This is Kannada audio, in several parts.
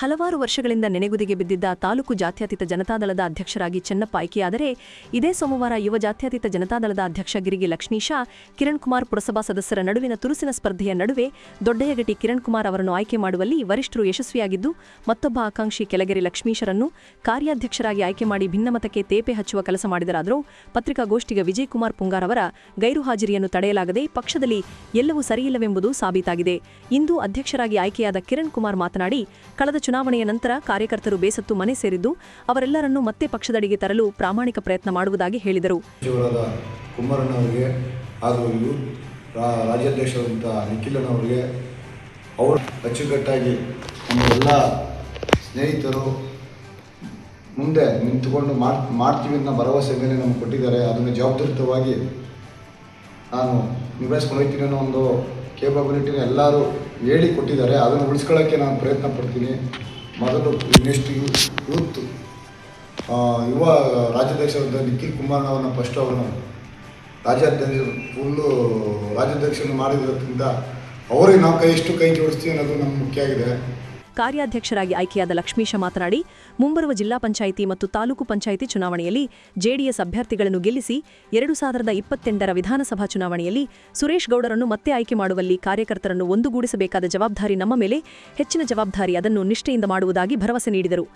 ಹಲವಾರು ವರ್ಷಗಳಿಂದ ನೆನೆಗುದಿಗೆ ಬಿದ್ದಿದ್ದ ತಾಲೂಕು ಜಾತ್ಯತೀತ ಜನತಾದಳದ ಅಧ್ಯಕ್ಷರಾಗಿ ಚೆನ್ನಪ್ಪ ಆಯ್ಕೆಯಾದರೆ ಇದೇ ಸೋಮವಾರ ಯುವ ಜಾತ್ಯತೀತ ಜನತಾದಳದ ಅಧ್ಯಕ್ಷ ಗಿರಿಗಿ ಲಕ್ಷ್ಮೀಶ, ಕಿರಣ್ ಕುಮಾರ್ ಪುರಸಭಾ ಸದಸ್ಯರ ನಡುವಿನ ತುರುಸಿನ ಸ್ಪರ್ಧೆಯ ನಡುವೆ ದೊಡ್ಡಯಗಟಿ ಕಿರಣ್ ಕುಮಾರ್ ಅವರನ್ನು ಆಯ್ಕೆ ಮಾಡುವಲ್ಲಿ ವರಿಷ್ಠರು ಯಶಸ್ವಿಯಾಗಿದ್ದು, ಮತ್ತೊಬ್ಬ ಆಕಾಂಕ್ಷಿ ಕೆಳಗೆರೆ ಲಕ್ಷ್ಮೀಶರನ್ನು ಕಾರ್ಯಾಧ್ಯಕ್ಷರಾಗಿ ಆಯ್ಕೆ ಮಾಡಿ ಭಿನ್ನಮತಕ್ಕೆ ತೇಪೆ ಹಚ್ಚುವ ಕೆಲಸ ಮಾಡಿದರಾದರೂ ಪತ್ರಿಕಾಗೋಷ್ಠಿಗೆ ವಿಜಯ್ ಕುಮಾರ್ ಪುಂಗಾರ್ ಅವರ ಗೈರು ಹಾಜರಿಯನ್ನು ತಡೆಯಲಾಗದೆ ಪಕ್ಷದಲ್ಲಿ ಎಲ್ಲವೂ ಸರಿಯಿಲ್ಲವೆಂಬುದು ಸಾಬೀತಾಗಿದೆ. ಇಂದು ಅಧ್ಯಕ್ಷರಾಗಿ ಆಯ್ಕೆಯಾದ ಕಿರಣ್ ಕುಮಾರ್ ಮಾತನಾಡಿ, ಕಳೆದ ಚುನಾವಣೆಯ ನಂತರ ಕಾರ್ಯಕರ್ತರು ಬೇಸತ್ತು ಮನೆ ಸೇರಿದ್ದು ಅವರೆಲ್ಲರನ್ನು ಮತ್ತೆ ಪಕ್ಷದಡಿಗೆ ತರಲು ಪ್ರಾಮಾಣಿಕ ಪ್ರಯತ್ನ ಮಾಡುವುದಾಗಿ ಹೇಳಿದರು. ಕುಮಾರಣ್ಣವರಿಗೆ ಹಾಗೂ ಇವು ರಾ ನಿಖಿಲನವರಿಗೆ ಅವರು ಅಚ್ಚುಕಟ್ಟಾಗಿ ನಮ್ಮ ಎಲ್ಲ ಸ್ನೇಹಿತರು ಮುಂದೆ ನಿಂತುಕೊಂಡು ಮಾಡ್, ಮಾಡ್ತೀವಿ ಅನ್ನೋ ಭರವಸೆ ಮೇಲೆ ನಮ್ಗೆ ಕೊಟ್ಟಿದ್ದಾರೆ. ಅದನ್ನು ಜವಾಬ್ದಾರಿತವಾಗಿ ನಾನು ನಿಭಾಯಿಸ್ಕೊಂಡು ಹೋಗ್ತೀನಿ ಅನ್ನೋ ಒಂದು ಕೇಪಬಿಲಿಟಿನ ಎಲ್ಲರೂ ಹೇಳಿ ಕೊಟ್ಟಿದ್ದಾರೆ. ಅದನ್ನು ಉಳಿಸ್ಕೊಳ್ಳೋಕ್ಕೆ ನಾನು ಪ್ರಯತ್ನ ಪಡ್ತೀನಿ. ಮೊದಲು ನೆಕ್ಸ್ಟ್ ಯೂತ್ ಯುವ ರಾಜ್ಯಾಧ್ಯಕ್ಷರಾದ ನಿಖಿಲ್ ಕುಮಾರ್ನವ್ರನ್ನ ಫಸ್ಟ್ ಅವರನ್ನು ರಾಜ್ಯಾಧ್ಯಕ್ಷ ಫುಲ್ಲು ರಾಜ್ಯಾಧ್ಯಕ್ಷರನ್ನು ಮಾಡಿರೋದ್ರಿಂದ ಅವರಿಗೆ ನಾವು ಕೈ ಎಷ್ಟು ಕೈ ಜೋಡಿಸ್ತೀವಿ ಅನ್ನೋದು ನಮ್ಗೆ ಮುಖ್ಯ ಆಗಿದೆ. ಕಾರ್ಯಾಧ್ಯಕ್ಷರಾಗಿ ಆಯ್ಕೆಯಾದ ಲಕ್ಷ್ಮೀಶ ಮಾತನಾಡಿ, ಮುಂಬರುವ ಜಿಲ್ಲಾ ಪಂಚಾಯಿತಿ ಮತ್ತು ತಾಲೂಕು ಪಂಚಾಯಿತಿ ಚುನಾವಣೆಯಲ್ಲಿ ಜೆಡಿಎಸ್ ಅಭ್ಯರ್ಥಿಗಳನ್ನು ಗೆಲ್ಲಿಸಿ ಎರಡು ಸಾವಿರದ ಇಪ್ಪತ್ತೆಂಟರ ವಿಧಾನಸಭಾ ಚುನಾವಣೆಯಲ್ಲಿ ಸುರೇಶ್ ಗೌಡರನ್ನು ಮತ್ತೆ ಆಯ್ಕೆ ಮಾಡುವಲ್ಲಿ ಕಾರ್ಯಕರ್ತರನ್ನು ಒಂದುಗೂಡಿಸಬೇಕಾದ ಜವಾಬ್ದಾರಿ ನಮ್ಮ ಮೇಲೆ, ಹೆಚ್ಚಿನ ಜವಾಬ್ದಾರಿ ಅದನ್ನು ನಿಷ್ಠೆಯಿಂದ ಮಾಡುವುದಾಗಿ ಭರವಸೆ ನೀಡಿದರು.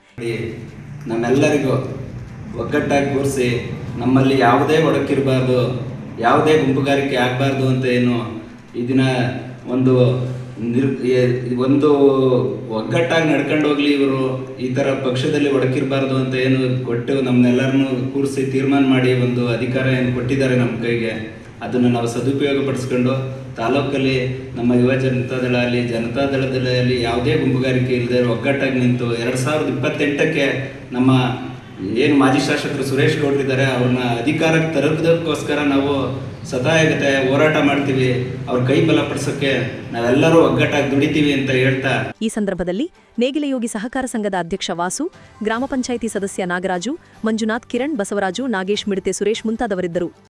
ನಮ್ಮಲ್ಲಿ ಯಾವುದೇ ಒಡಕಿರಬಾರ್ದು ಯಾವುದೇ ಗುಂಪುಗಾರಿಕೆ ಆಗಬಾರ್ದು ಅಂತ ಏನು ಇದನ್ನ ಒಂದು ನಿರ್ ಒಂದು ಒಗ್ಗಟ್ಟಾಗಿ ನಡ್ಕೊಂಡು ಹೋಗ್ಲಿ ಇವರು, ಈ ಥರ ಪಕ್ಷದಲ್ಲಿ ಒಡಕಿರಬಾರ್ದು ಅಂತ ಏನು ಕೊಟ್ಟು ನಮ್ಮನ್ನೆಲ್ಲರನ್ನೂ ಕೂರಿಸಿ ತೀರ್ಮಾನ ಮಾಡಿ ಒಂದು ಅಧಿಕಾರ ಏನು ಕೊಟ್ಟಿದ್ದಾರೆ ನಮ್ಮ ಕೈಗೆ, ಅದನ್ನು ನಾವು ಸದುಪಯೋಗ ಪಡಿಸ್ಕೊಂಡು ತಾಲೂಕಲ್ಲಿ ನಮ್ಮ ಯುವ ಜನತಾದಳ ಅಲ್ಲಿ ಜನತಾ ದಳದಲ್ಲಿ ಯಾವುದೇ ಗುಂಪುಗಾರಿಕೆ ಇಲ್ಲದೆ ಒಗ್ಗಟ್ಟಾಗಿ ನಿಂತು ಎರಡು ಸಾವಿರದ ಇಪ್ಪತ್ತೆಂಟಕ್ಕೆ ನಮ್ಮ ಏನು ಮಾಜಿ ಶಾಸಕರು ಸುರೇಶ್ ಗೌಡ್ರಿದ್ದಾರೆ, ಅವ್ರನ್ನ ಅಧಿಕಾರಕ್ಕೆ ತರೋದಕ್ಕೋಸ್ಕರ ನಾವು ಸದಾಯಗತೆ ಹೋರಾಟ ಮಾಡ್ತೀವಿ, ಅವ್ರ ಕೈ ಬಲಪಡಿಸೋಕ್ಕೆ ನಾವೆಲ್ಲರೂ ಒಗ್ಗಟ್ಟಾಗಿ ದುಡಿತೀವಿ ಅಂತ ಹೇಳ್ತಾ. ಈ ಸಂದರ್ಭದಲ್ಲಿ ನೇಗಿಲಯೋಗಿ ಸಹಕಾರ ಸಂಘದ ಅಧ್ಯಕ್ಷ ವಾಸು, ಗ್ರಾಮ ಪಂಚಾಯಿತಿ ಸದಸ್ಯ ನಾಗರಾಜು, ಮಂಜುನಾಥ್ ಕಿರಣ್, ಬಸವರಾಜು, ನಾಗೇಶ್, ಮಿಡತೆ ಸುರೇಶ್ ಮುಂತಾದವರಿದ್ದರು.